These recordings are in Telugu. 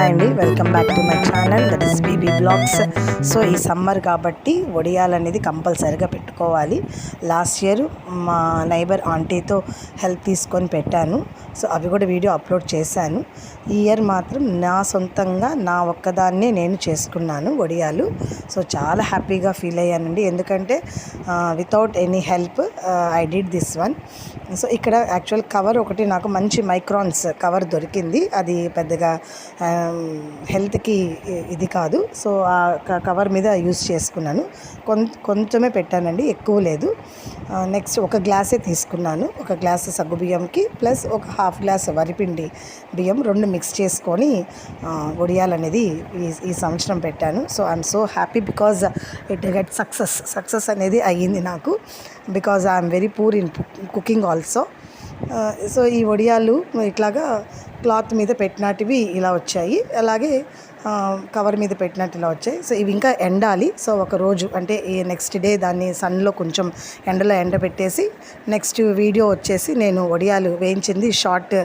Welcome back to my channel. That is BB blogs. So ఈ సమ్మర్ కాబట్టి వడియాలు అనేది కంపల్సరిగా పెట్టుకోవాలి. లాస్ట్ ఇయర్ మా నైబర్ ఆంటీతో హెల్ప్ తీసుకొని పెట్టాను. సో అవి కూడా వీడియో అప్లోడ్ చేశాను. ఈ ఇయర్ మాత్రం నా సొంతంగా నా ఒక్కదాన్నే నేను చేసుకున్నాను వడియాలు. సో చాలా హ్యాపీగా ఫీల్ అయ్యానండి. ఎందుకంటే without any help I did this one so ఇక్కడ యాక్చువల్ కవర్ ఒకటి నాకు మంచి మైక్రాన్స్ కవర్ దొరికింది. అది పెద్దగా హెల్త్కి ఇది కాదు. సో ఆ క- కవర్ మీద యూస్ చేసుకున్నాను. కొం కొంచెమే పెట్టానండి ఎక్కువ లేదు. నెక్స్ట్ ఒక గ్లాసే తీసుకున్నాను. ఒక గ్లాస్ సగ్గు బియ్యంకి ప్లస్ ఒక హాఫ్ గ్లాస్ వరిపిండి బియ్యం రెండు మిక్స్ చేసుకొని ఆ, వడియాలనేది ఈ ఈ సంవత్సరం పెట్టాను. So I'm so happy because it get success. Success అనేది అయ్యింది నాకు. Because I'm very poor in cooking also. So ఈ వడియాలు ఇట్లాగా క్లాత్ మీద పెట్టినటివి ఇలా వచ్చాయి. అలాగే కవర్ మీద పెట్టినట్టు ఇలా వచ్చాయి. సో ఇవి ఇంకా ఎండాలి. సో ఒక రోజు అంటే ఈ నెక్స్ట్ డే దాన్ని సన్లో కొంచెం ఎండలో ఎండబెట్టేసి నెక్స్ట్ వీడియో వచ్చేసి నేను వడియాలు వేయించింది షార్ట్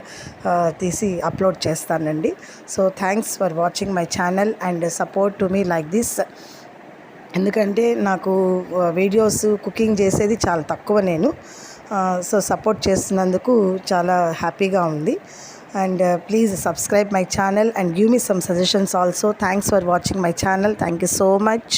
తీసి అప్లోడ్ చేస్తానండి. So thanks for watching my channel and support to me like this. ఎందుకంటే నాకు వీడియోస్ కుకింగ్ చేసేది చాలా తక్కువ నేను. సో సపోర్ట్ చేస్తున్నందుకు చాలా హ్యాపీగా ఉంది. And please subscribe my channel and give me some suggestions also thanks for watching my channel thank you so much